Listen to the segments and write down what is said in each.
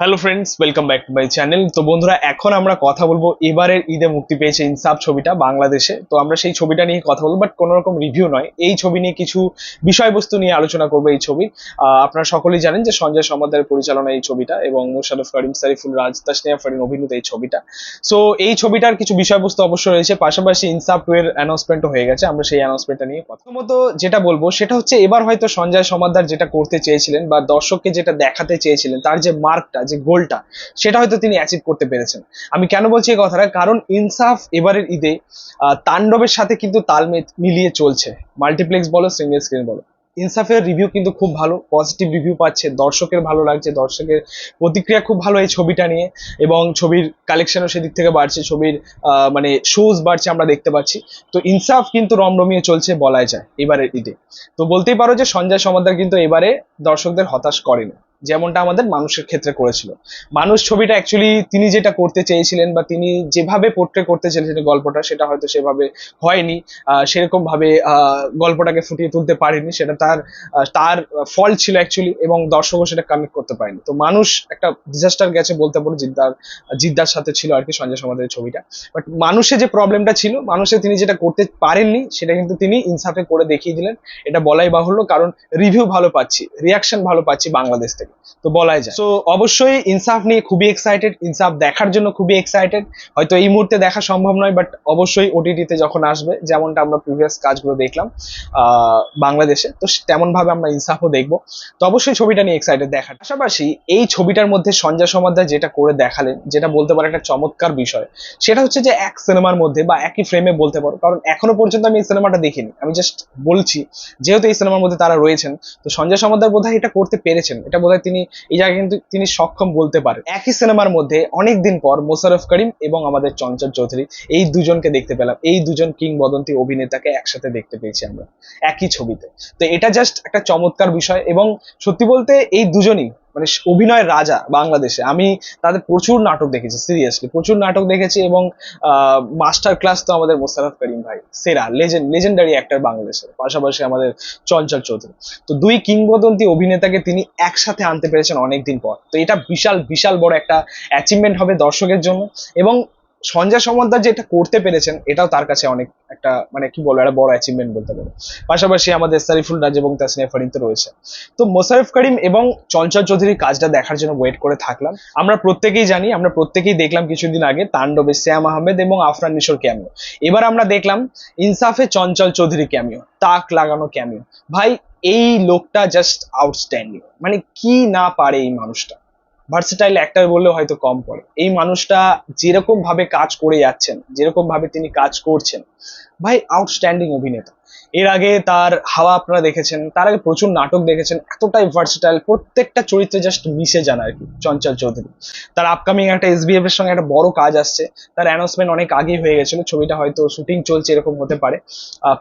Hello friends welcome back to my channel তো বন্ধুরা, এখন আমরা কথা বলব এবারের ঈদে মুক্তি পেয়েছে ইনসাফ ছবিটা বাংলাদেশে। তো আমরা সেই ছবিটা নিয়ে কথা বলব বাট কোনো রকম রিভিউ নয়। এই ছবি নিয়ে কিছু বিষয়বস্তু নিয়ে আলোচনা করব এই ছবি। আপনারা সকলেই জানেন যে সঞ্জয় সমাদারের পরিচালনা এই ছবিটা এবং মুশারফ করিম, সারিফুল রাজ তাসনিয়া ফারিন অভিনীত এই ছবিটা। সো এই ছবিটার কিছু বিষয়বস্তু অবশ্যই রয়েছে, পাশাপাশি ইনসাফ টু এর অ্যানাউন্সমেন্টও হয়ে গেছে, আমরা সেই অ্যানাউন্সমেন্টটা নিয়ে প্রথমত যেটা বলব, সেটা হচ্ছে এবার হয়তো সঞ্জয় সমাদার যেটা করতে চেয়েছিলেন বা দর্শককে যেটা দেখাতে চেয়েছিলেন, তার যে মার্কটা যে গোলটা, সেটা হয়তো তিনি অ্যাচিভ করতে পেরেছেন। আমি কেন বলছি এই কথাটা? কারণ ইনসাফ এবারের ঈদে তাণ্ডবের সাথে কিন্তু তাল মিলিয়ে চলছে। মাল্টিপ্লেক্স বলো সিঙ্গেল স্ক্রিন বলো। ইনসাফের রিভিউ কিন্তু খুব ভালো পজিটিভ রিভিউ পাচ্ছে, দর্শকের ভালো লাগছে, দর্শকের প্রতিক্রিয়া খুব ভালো এই ছবিটা নিয়ে, এবং ছবির কালেকশনও সেদিক থেকে বাড়ছে, ছবির মানে শোজ বাড়ছে আমরা দেখতে পাচ্ছি। তো ইনসাফ কিন্তু রমরমিয়ে চলছে বলাই যায় এবারের ঈদে। তো বলতেই পারো যে সঞ্জয় সমাদার কিন্তু এবারে দর্শকদের হতাশ করেনি। যেমনটা আমাদের মানুষের ক্ষেত্রে করেছিল। মানুষ ছবিটা অ্যাকচুয়ালি তিনি যেটা করতে চেয়েছিলেন বা তিনি যেভাবে পোট্রে করতে চেয়েছিলেন গল্পটা, সেটা হয়তো সেভাবে হয়নি। সেরকম ভাবে গল্পটাকে ফুটিয়ে তুলতে পারেনি। সেটা তার তার ফল ছিল অ্যাকচুয়ালি এবং দর্শকও সেটা কানেক্ট করতে পারেনি। তো মানুষ একটা ডিজাস্টার গেছে বলতে পারো, জিদ্দার জিদ্দার সাথে ছিল আর কি সঞ্জয় সমাদের ছবিটা। বাট মানুষের যে প্রবলেমটা ছিল মানুষের তিনি যেটা করতে পারেননি, সেটা কিন্তু তিনি ইনসাফে করে দেখিয়ে দিলেন। এটা বলাই বাহুল্য, কারণ রিভিউ ভালো পাচ্ছি রিয়াকশন ভালো পাচ্ছি বাংলাদেশ থেকে। তো বলাই যায়। তো অবশ্যই ইনসাফ নিয়ে খুবই এক্সাইটেড ইনসাফ দেখার জন্য খুবই এক্সাইটেড হয়তো এই মুহূর্তে দেখা সম্ভব নয় বাট অবশ্যই ওটিটিতে যখন আসবে, যেমনটা আমরা প্রিভিয়াস কাজগুলো দেখলাম বাংলাদেশে, তো তেমন ভাবে আমরা ইনসাফও দেখব। তো অবশ্যই ছবিটা নিয়ে এক্সাইটেড দেখার। পাশাপাশি এই ছবিটার মধ্যে সঞ্জয় সমাদ্দার যেটা করে দেখালেন, যেটা বলতে পারে একটা চমৎকার বিষয়, সেটা হচ্ছে যে এক সিনেমার মধ্যে বা একই ফ্রেমে বলতে পারো। কারণ এখনও পর্যন্ত আমি এই সিনেমাটা দেখিনি। আমি জাস্ট বলছি, যেহেতু এই সিনেমার মধ্যে তারা রয়েছেন, তো সঞ্জয় সমাদ্দার বোধহয় এটা করতে পেরেছেন। এটা বোধহয় তিনি এই জায়গায় কিন্তু তিনি সক্ষম বলতে পারেন। একই সিনেমার মধ্যে অনেক দিন পর মোশারফ করিম এবং আমাদের চঞ্চল চৌধুরী এই দুজনকে দেখতে পেলাম। এই দুজন কিংবদন্তি অভিনেতাকে একসাথে দেখতে পেয়েছি আমরা, একই ছবিতে। তো এটা জাস্ট একটা চমৎকার বিষয় এবং সত্যি বলতে এই দুজনই মানে অভিনয়ের রাজা বাংলাদেশে। আমি তাদের প্রচুর নাটক দেখেছি সিরিয়াসলি প্রচুর নাটক দেখেছি এবং মাস্টার ক্লাস তো আমাদের মোস্তারফ করিম ভাই, সেরা লেজেন্ড লেজেন্ডারি অ্যাক্টর বাংলাদেশের, পাশাপাশি আমাদের চঞ্চল চৌধুরী। তো দুই কিংবদন্তি অভিনেতাকে তিনি একসাথে আনতে পেরেছেন অনেকদিন পর। তো এটা বিশাল বিশাল বড় একটা অ্যাচিভমেন্ট হবে দর্শকের জন্য এবং সঞ্জয় সমদ্দার যেটা করতে পেরেছেন, এটাও তার কাছে অনেক একটা মানে কি বলব, একটা বড় অ্যাচিভমেন্ট বলতে পারো। পাশাপাশি আমাদের সারিফুল রাজ এবং তাসনিয়া ফারিন তো রয়েছে। তো মোশারফ করিম এবং চঞ্চল চৌধুরীর কাজটা দেখার জন্য ওয়েট করে থাকলাম। আমরা প্রত্যেকেই জানি, আমরা প্রত্যেকেই দেখলাম কিছুদিন আগে তাণ্ডবে শ্যাম আহমেদ এবং আফরান নিশোর ক্যামিও। এবার আমরা দেখলাম ইনসাফে চঞ্চল চৌধুরী ক্যামিও, তাক লাগানো ক্যামিও। ভাই, এই লোকটা জাস্ট আউটস্ট্যান্ডিং মানে কি না পারে এই মানুষটা? ভার্সেটাইল অ্যাক্টর বললে হয়তো কম পড়ে। এই মানুষটা যেরকম ভাবে কাজ করে যাচ্ছেন, যেরকম ভাবে তিনি কাজ করছেন, ভাই আউটস্ট্যান্ডিং অভিনেতা। এর আগে তার হাওয়া আপনারা দেখেছেন, তার আগে প্রচুর নাটক দেখেছেন, এতটাই ভার্সেটাইল প্রত্যেকটা চরিত্রে জাস্ট মিশে যান আর কি, চঞ্চল চৌধুরী। তার আপকামিং একটা এসবিএফ এর সঙ্গে একটা বড় কাজ আসছে, তার অ্যানাউন্সমেন্ট অনেক আগেই হয়ে গেছিল, ছবিটা হয়তো শুটিং চলছে এরকম হতে পারে।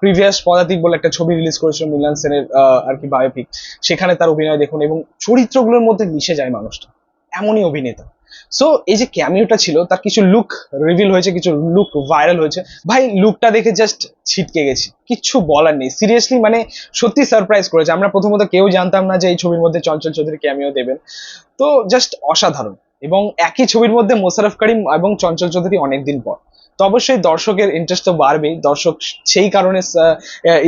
প্রিভিয়াস পদাতিক বলে একটা ছবি রিলিজ করেছিল মিলান সেনের আর কি বায়োপিক সেখানে তার অভিনয় দেখুন, এবং চরিত্রগুলোর মধ্যে মিশে যায় মানুষটা। এমনই অভিনেতা। সো এই যে ক্যামিওটা ছিল, তার কিছু লুক রিভিল হয়েছে, কিছু লুক ভাইরাল হয়েছে। ভাই লুকটা দেখে জাস্ট ছিটকে গেছি। কিচ্ছু বলার নেই। সিরিয়াসলি মানে সত্যি সারপ্রাইজ করেছে। আমরা প্রথমত কেউ জানতাম না যে এই ছবির মধ্যে চঞ্চল চৌধুরী ক্যামিও দেবেন। তো জাস্ট অসাধারণ। এবং একই ছবির মধ্যে মোশারফ করিম এবং চঞ্চল চৌধুরী অনেকদিন পর। তো অবশ্যই দর্শকের ইন্টারেস্ট তো বাড়বেই। দর্শক সেই কারণে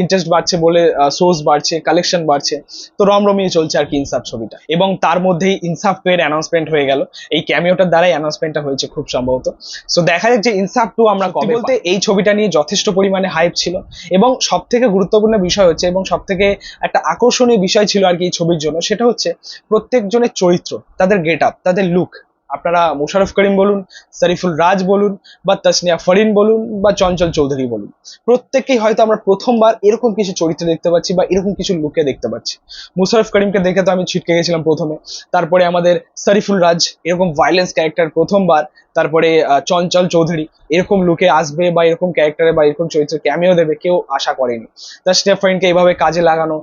ইন্টারেস্ট বাড়ছে বলে সোর্স বাড়ছে কালেকশন বাড়ছে। তো রমরমিয়ে চলছে আর কি ইনসাফ ছবিটা। এবং তার মধ্যেই ইনসাফ টু এর অ্যানাউন্সমেন্ট হয়ে গেল। এই ক্যামিওটার দ্বারাই অ্যানাউন্সমেন্টটা হয়েছে খুব সম্ভবত। সো দেখা যাক যে ইনসাফ টু আমরা কবে বলতে এই ছবিটা নিয়ে যথেষ্ট পরিমাণে হাইপ ছিল। এবং সব থেকে গুরুত্বপূর্ণ বিষয় হচ্ছে এবং সব থেকে একটা আকর্ষণীয় বিষয় ছিল আর কি এই ছবির জন্য সেটা হচ্ছে প্রত্যেকজনের চরিত্র তাদের গেট আপ তাদের লুক আপনারা মোশারফ করিম বলুন সারিফুল রাজ বলুন, বা তাসনিয়া ফরিন বলুন, বা চঞ্চল চৌধুরী বলুন। প্রত্যেককেই হয়তো আমরা প্রথমবার এরকম কিছু চরিত্র দেখতে পাচ্ছি বা এরকম কিছু লুকে দেখতে পাচ্ছি। মুশারফ করিমকে দেখে তো আমি ছিটকে গেছিলাম প্রথমে। তারপরে আমাদের সারিফুল রাজ, এরকম ভাইলেন্স ক্যারেক্টার প্রথমবার। তারপরে চঞ্চল চৌধুরী, এরকম লুকে আসবে বা এরকম ক্যারেক্টারে বা এরকম চরিত্রে ক্যামিও দেবে, কেউ আশা করেনি। তাসনিয়া ফরিনকে এইভাবে কাজে লাগানো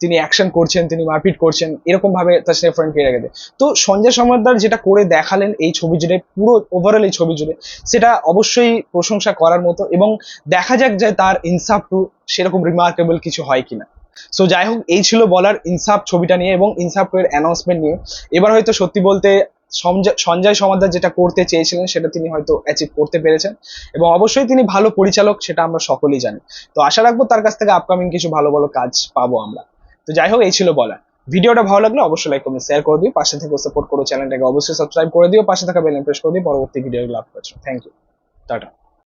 তিনি অ্যাকশন করছেন, তিনি মারপিট করছেন, এরকম ভাবে তাসনিয়া ফরিনকে রেখে দেয় তো সঞ্জয় সমাদ্দার যেটা করে দেখালেন এই ছবি জুড়ে, পুরো ওভারঅল এই ছবি জুড়ে। সেটা অবশ্যই প্রশংসা করার মতো এবং দেখা যাক যে তার ইনসাফ টু সেরকম রিমার্কেবল কিছু হয় কিনা। সো যাই হোক, এই ছিল বলার ইনসাফ ছবিটা নিয়ে এবং ইনসাফ এর অ্যানাউন্সমেন্ট নিয়ে। এবার হয়তো সত্যি বলতে সঞ্জয়- সমাদার যেটা করতে চেয়েছিলেন, সেটা তিনি হয়তো অ্যাচিভ করতে পেরেছেন এবং অবশ্যই তিনি ভালো পরিচালক, সেটা আমরা সকলেই জানি। তো, আশা রাখব তার কাছ থেকে আপকামিং কিছু ভালো ভালো কাজ পাবো আমরা। তো, যাই হোক, এই ছিল বলা ভিডিওটা ভালো লাগলে অবশ্যই লাইক কমেন্ট শেয়ার করে দিও, পাশে থেকে সাপোর্ট করো চ্যানেলটাকে অবশ্যই সাবস্ক্রাইব করে দিও, পাশে থাকা বেল প্রেস করে দিও পরবর্তী ভিডিওগুলো করছ থ্যাংক ইউ টাটা